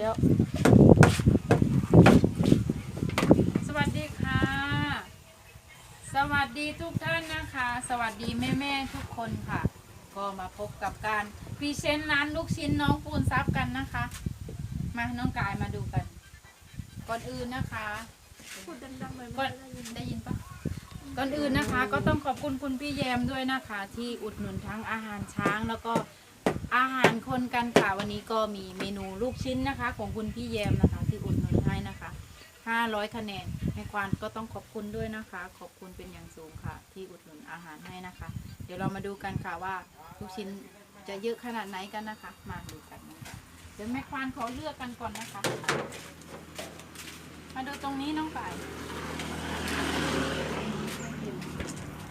แล้ว สวัสดีค่ะ สวัสดีทุกท่านนะคะ สวัสดีแม่แม่ๆทุกคนค่ะ ก็มาพบกับการพรีเซนต์ร้านลูกชิ้นน้องปูนซับกันนะคะ มาน้องกายมาดูกัน ก่อนอื่นนะคะพูดดังๆเลยก่อนได้ยินปะก่อนอื่นนะคะ ก็ต้องขอบคุณคุณพี่แยมด้วยนะคะ ที่อุดหนุนทั้งอาหารช้างแล้วก็ อาหารคนกันค่ะวันนี้ก็มีเมนูลูกชิ้นนะคะ ของคุณพี่แยมนะคะ ที่อุดหนุนให้นะคะ 500 คะแนนแม่ควานก็ต้องขอบคุณด้วยนะคะ ขอบคุณเป็นอย่างสูงค่ะ ที่อุดหนุนอาหารให้นะคะ เดี๋ยวเรามาดูกันค่ะว่าลูกชิ้นจะเยอะขนาดไหนกันนะคะ มาดูกันนะคะเดี๋ยวแม่ควานขอเลือกกันก่อนนะคะ มาดูตรงนี้น้องป่าย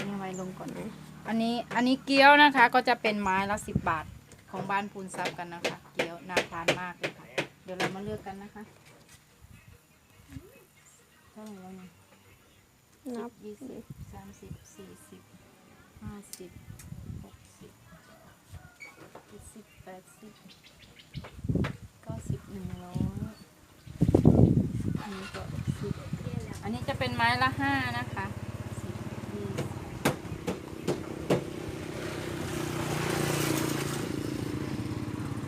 นี่ไว้ลงก่อนนะอันนี้อันนี้เกี๊ยวนะคะก็จะเป็นไม้ละสิบบาท ของบ้านปูนซับกันนะคะ เกี๊ยวน่าทานมากเลยค่ะ เดี๋ยวเรามาเลือกกันนะคะเท่าไหร่แล้วเนี่ยนับยี่สิบสามสิบสี่สิบห้าสิบหกสิบเจ็ดสิบแปดสิบเก้าสิบหนึ่งร้อยอันนี้ก็สิบอันนี้จะเป็นไม้ละห้านะคะสิบยี่สิบ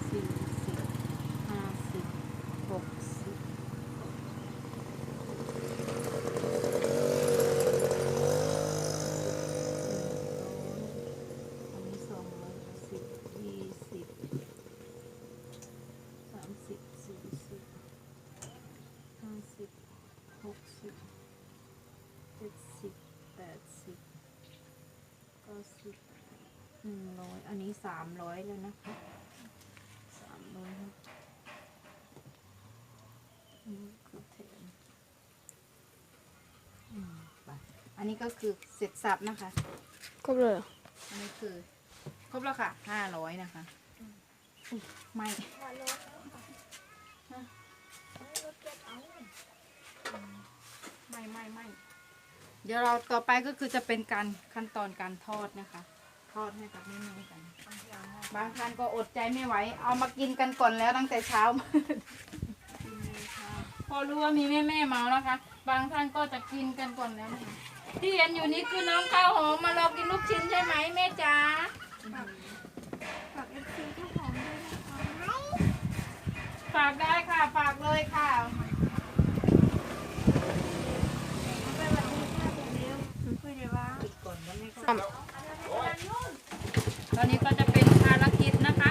สี่สิบห้าสิบหกสิบ อันนี้สองร้อยสิบยี่สิบสามสิบสี่สิบห้าสิบหกสิบเจ็ดสิบแปดสิบเก้าสิบหนึ่ง ร้อยอันนี้สามร้อยแล้วนะคะสามร้อยอันนี้คือแถมอืมไปอันนี้ก็คือเสร็จสับนะคะ ครบเลยเหรออันนี้คือ ครบแล้วค่ะห้าร้อยนะคะอุ๊ยไม่ฮะไม่ไม่ไม่เดี๋ยวเราต่อไปก็คือจะเป็นการขั้นตอนการทอดนะคะท อดให้กับแม่ๆกัน บางท่านก็อดใจไม่ไหว เอามากินกันก่อนแล้วตั้งแต่เช้าพอรู้ว่ามีแม่แม่ๆเมานะคะ บางท่านก็จะกินกันก่อนแล้วนะคะที่เห็นอยู่นี้คือน้องข้าวหอมมารอกินลูกชิ้นใช่ไหมแม่จ๋าฝากเอฟซีทุกของด้วยนะคะฝากได้ค่ะ ฝากเลยค่ะ ไปแบบนี้ค่ะเดี๋ยวคุยเดี๋ยวว่า ตอนนี้ก็จะเป็นภารกิจนะคะ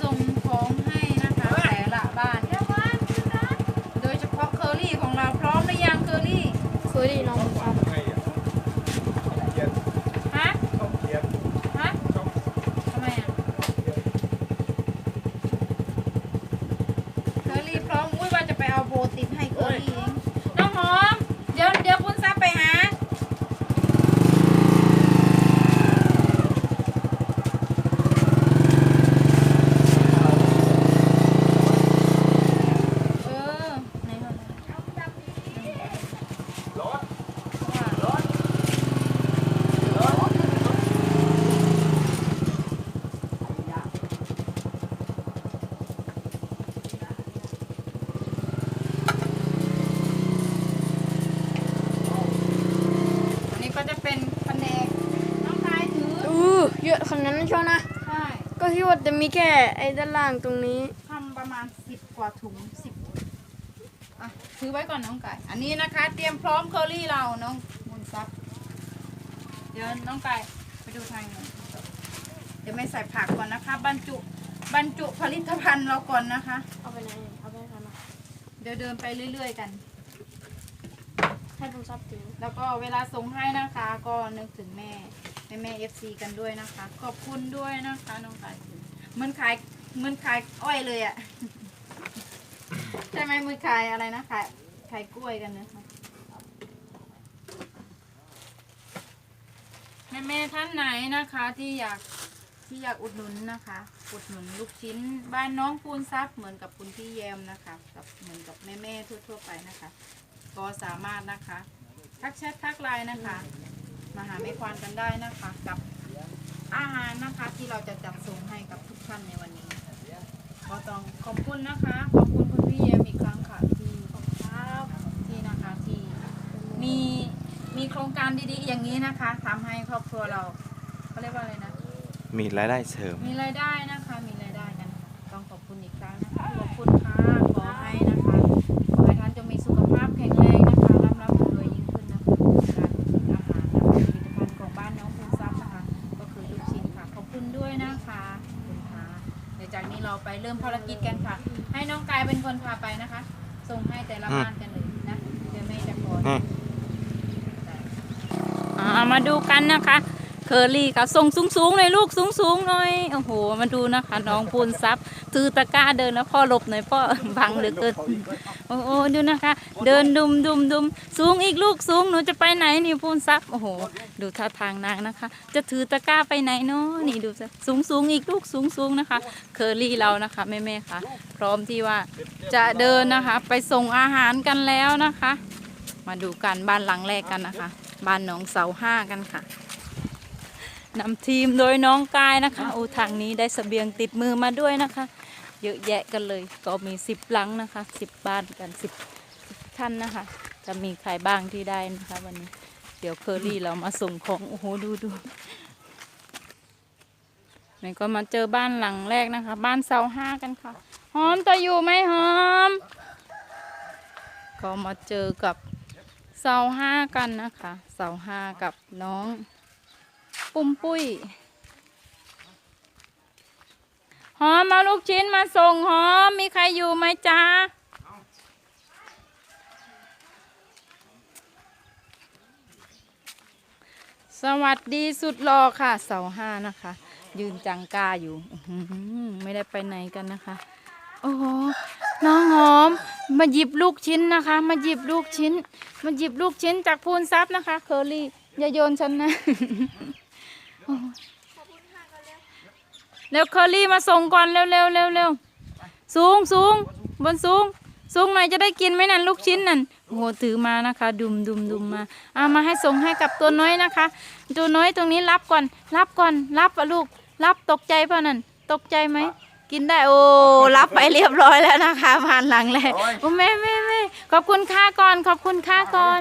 ส่งของให้นะคะแต่ละบ้าน โดยเฉพาะเคอรี่ของเราพร้อมหรือยังเคอรี่ เคยได้น้องครับ ฮะ ฮะทำไมอะเคอรี่พร้อม อุ้ยว่าจะไปเอาโบติดให้เคอรี่เอง น้องหอม เดี๋ยวเดี๋ยวคุณซับไปหา เออไหนเหรอว่าอันนี้ก็จะเป็นแผนกน้องกายถือ อู้ เยอะขนาดนั้นเชียวนะ ใช่ก็คิดว่าจะมีแค่ไอ้ด้านล่างตรงนี้ ทำประมาณสิบกว่าถุงสิบอะถือไว้ก่อนน้องไก่ อันนี้นะคะ เตรียมพร้อมเคอรี่เราน้องบุญซับเดี๋ยวน้องไก่ไปดูทางนู้นเดี๋ยวไม่ใส่ผักก่อนนะคะ บรรจุบรรจุผลิตภัณฑ์เราก่อนนะคะ เอาไปไหน เอาไปไหนมาเดี๋ยวเดินไปเรื่อย ๆ กัน ให้ผมซับถึงแล้วก็เวลาส่งให้นะคะ ก็นึกถึงแม่ แม่แม่เอฟซีกันด้วยนะคะ ขอบคุณด้วยนะคะน้องไก่เหมือนขายเหมือนขายอ้อยเลยอะใช่ไหมมือขายอะไรนะขายขายกล้วยกันนะคะแม่แม่ท่านไหนนะคะ ที่อยากที่อยากอุดหนุนนะคะ อุดหนุนลูกชิ้น บ้านน้องปูนซับเหมือนกับคุณพี่แยมนะคะกับเหมือนกับแม่แม่ทั่ว ๆ ไปนะคะ ก็สามารถนะคะ ทักแชททักไลน์นะคะ มาหาแม่ควานกันได้นะคะ กับอาหารนะคะที่เราจะจัดส่งให้กับทุกท่านในวันนี้ก็ต้องขอบคุณนะคะ ขอบคุณคุณพี่แยมอีกครั้งค่ะที่ครับที่นะคะที่มีมีโครงการดีๆ อย่างนี้นะคะทำให้ครอบครัวเราเขาเรียกว่าอะไรนะ มีรายได้เสริม มีรายได้นะคะมี ด้วยนะคะขอบคุณค่ะเดี๋ยวจากนี้เราไปเริ่มภารกิจกันค่ะ ให้น้องกายเป็นคนพาไปนะคะ ส่งให้แต่ละบ้านกันเลยนะเดี๋ยวแม่จะขออืมอ่ามาดูกันนะคะ เคอรี่ค่ะส่งสูงๆหน่อยลูกสูงๆหน่อยโอ้โหมาดูนะคะ น้องปูนซับถือตะกร้าเดินแล้วพ่อหลบหน่อยพ่อบังเหลือเกินโอ้โหดูนะคะ เดินดุมดุมดุมสูงอีกลูกสูงหนูจะไปไหนนี่ปูนซับโอ้โห ดูท่าทางนางนะคะ จะถือตะกร้าไปไหนเนาะนี่ดูสิสูงสูงอีกลูกสูงสูงนะคะ เคอรี่เรานะคะแม่ๆค่ะ พร้อมที่ว่าจะเดินนะคะ ไปส่งอาหารกันแล้วนะคะ มาดูกันบ้านหลังแรกกันนะคะ บ้านหนองเสาห้ากันค่ะ นำทีมโดยน้องกายนะคะโอ้ทางนี้ได้เสบียงติดมือมาด้วยนะคะ เยอะแยะกันเลย ก็มีสิบหลังนะคะสิบบ้านกันสิบท่านนะคะ จะมีใครบ้างที่ได้นะคะ วันนี้ เดี๋ยวเคอรี่เรามาส่งของ โอ้โห ดูดูนี่ก็มาเจอบ้านหลังแรกนะคะ บ้านเสาห้ากันค่ะ หอมตัวอยู่ไหมหอม ก็มาเจอกับเสาห้ากันนะคะ เสาห้ากับน้อง ปุ้มปุ้ย หอมมาลูกชิ้นมาส่งหอม มีใครอยู่ไหมจ๊ะสวัสดีสุดหล่อค่ะ เสาห้านะคะ ยืนจังกาอยู่ไม่ได้ไปไหนกันนะคะ โอ้โหน้องหอม มาหยิบลูกชิ้นนะคะ มาหยิบลูกชิ้น มาหยิบลูกชิ้นจากพูนซับนะคะ เคอรี่อย่าโยนฉันนะ เร็วเคอรี่มาส่งก่อนเร็วเร็วเร็วเร็วสูงสูงบนสูง สูงหน่อยจะได้กินไหมนั่นลูกชิ้นนั่นโอ้โหถือมานะคะ ดุมดุมดุมมาเอามาให้ส่งให้กับตัวน้อยนะคะ ตัวน้อยตรงนี้รับก่อน รับก่อน รับอะลูก รับตกใจเปล่านั่นตกใจไหมกินได้โอ้รับไปเรียบร้อยแล้วนะคะ ผ่านหลังเลยโอ้แม่แม่แม่ขอบคุณค่าก่อน ขอบคุณค่าก่อน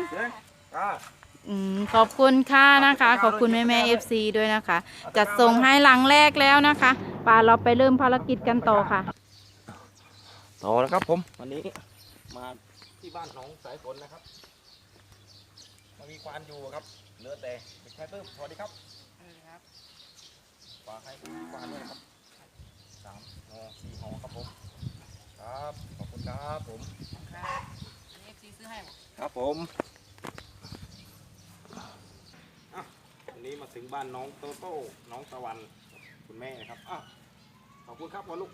อืมขอบคุณค่ะนะคะ ขอบคุณแม่แม่เอฟซีด้วยนะคะ จัดส่งให้หลังแรกแล้วนะคะป่าเราไปเริ่มภารกิจกันต่อค่ะ ต่อนะครับผมวันนี้มาที่บ้านหนองสายฝนนะครับมามีควานอยู่ครับเหลือแต่เด็กชายเพิ่มสวัสดีครับฝากให้มีควานด้วยนะครับสามหอสี่หอครับผมครับขอบคุณครับผมครับผมอะ วันนี้มาถึงบ้านน้องโตโต้น้องตะวันคุณแม่นะครับอะขอบคุณครับพ่อลูก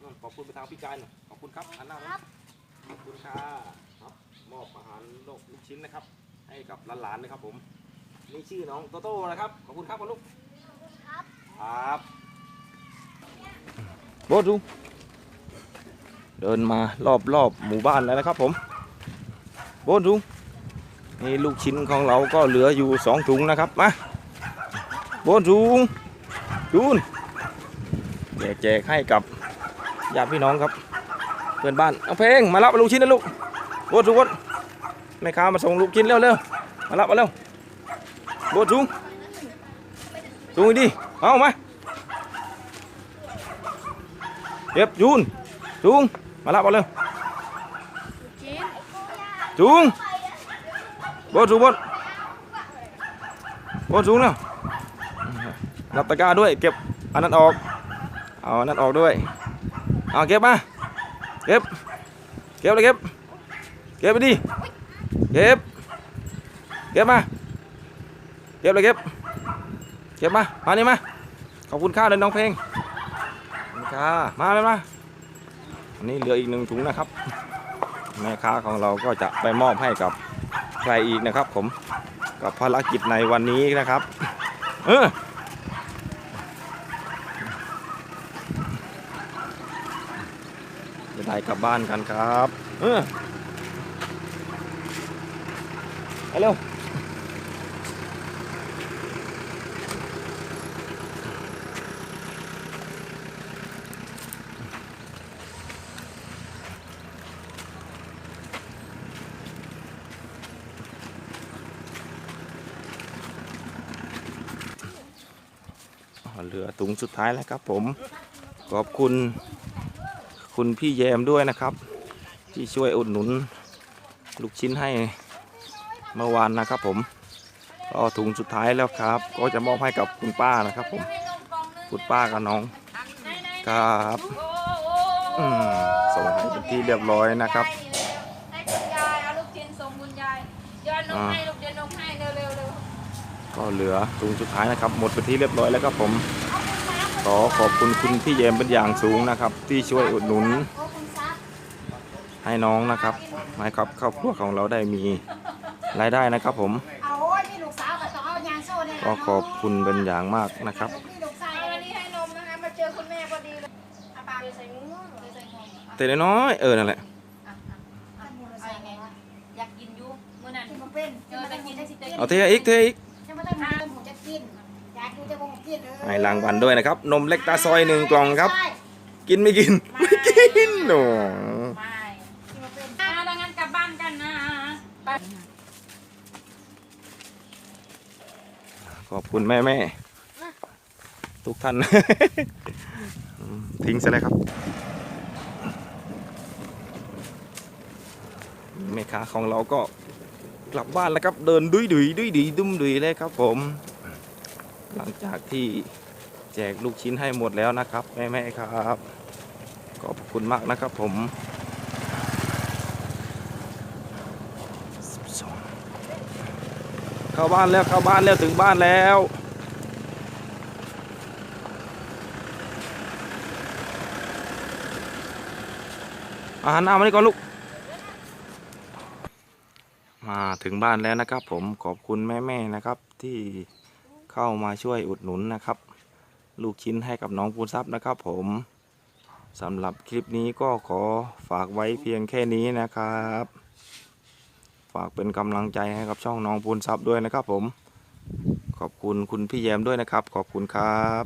อืมขอบคุณไปทางพี่กายหน่อยขอบคุณครับอันหน้านะขอบคุณค่ะครับมอบอาหารโลกลูกชิ้นนะครับ ให้กับหลานๆนะครับ ผมนี่ชื่อน้องโตโต้นะครับขอบคุณครับพ่อลูกครับ โบดูเดินมารอบรอบๆหมู่บ้านแล้วนะครับผมโบนถุง นี่ลูกชิ้นของเราก็เหลืออยู่สองถุงนะครับ มาโบนถุงจูนแจกแจกให้กับญาติพี่น้องครับ เพื่อนบ้านเอาเพลงมารับลูกชิ้นนะลูกโบนถุงโบนแม่ค้ามาส่งลูกชิ้นเร็วเร็วมารับมาเร็วโบนถุงถุงอีกดิเอามาเก็บจูนถุงมารับมาเร็วจุง บดจุงบดบดจุงแล้วรับตะกร้าด้วยเก็บอันนั้นออกเอาอันนั้นออกด้วยเอาเก็บมาเก็บเก็บเลยเก็บเก็บไปดิเก็บเก็บมาเก็บเลยเก็บเก็บมามานี่มาขอบคุณค่าเลยน้องเพลงค่ามาเลยมาอันนี้เหลืออีกหนึ่งถุงนะครับแม่ค้าของเราก็จะไปมอบให้กับ ใครอีกนะครับ ผมกับภารกิจในวันนี้นะครับ เออจะได้กลับบ้านกันครับ เออไปเร็ว เหลือถุงสุดท้ายแล้วครับผม ขอบคุณคุณพี่แยมด้วยนะครับ ที่ช่วยอุดหนุน ลูกชิ้นให้เมื่อวานนะครับผมก็ถุงสุดท้ายแล้วครับ ก็จะมอบให้กับคุณป้านะครับ ผมคุณป้ากับน้องครับส่งให้เป็นที่เรียบร้อยนะครับให้คุณยายเอาลูกชิ้นส่งคุณยายย้อนนมให้ลูกเดียวนมให้เร็วเร็วเร็ว ก็เหลือถุงสุดท้ายนะครับ หมดเป็นที่เรียบร้อยแล้วครับผมขอขอบคุณคุณพี่แยมเป็นอย่างสูงนะครับ ที่ช่วยอุดหนุน ให้น้องนะครับให้ครับครอบครัวของเราได้มีรายได้นะครับ ผมเอาโอ้ยนี่ลูกสาวก็ต้องเอายางโซ่เนี่ยก็ขอบคุณเป็นอย่างมากนะครับเอาวันนี้ให้นมนะคะมาเจอคุณแม่พอดีเลยเอาปากใส่มือใส่มืออะแต่น้อยเออนั่นแหละเอายังไงอยากกินอยูมื้อนั้นกินมาเป็นเออแต่กินได้สิเอาเทอีกเทอีก จะไม่ต้องมาผมจะกินอยากกินจะผมกินเออให้รางวัลด้วยนะครับ นมเล็กตาซอยหนึ่งกล่องครับใช่กินไม่กิน ไม่กินโอ้ไม่กินมาเป็นอ่าดังนั้นกลับบ้านกันนะไปขอบคุณแม่แม่ๆทุกท่านอืมทิ้งซะเลยครับแม่ค้าของเราก็ กลับบ้านแล้วครับเดินดุยดุยดุยดุยดุมดุยเลยครับผม หลังจากที่แจกลูกชิ้นให้หมดแล้วนะครับแม่แม่ๆครับขอบคุณมากนะครับผมเข้าบ้านแล้วเข้าบ้านแล้วถึงบ้านแล้วอาหารหน้ามานี่ก่อนลูก มาถึงบ้านแล้วนะครับ ผมขอบคุณแม่ๆนะครับ ที่เข้ามาช่วยอุดหนุนนะครับ ลูกชิ้นให้กับน้องปูนซับนะครับ ผมสำหรับคลิปนี้ก็ขอฝากไว้เพียงแค่นี้นะครับ ฝากเป็นกำลังใจให้กับช่องน้องปูนซับด้วยนะครับ ผม ขอบคุณคุณพี่แยมด้วยนะครับ ขอบคุณครับ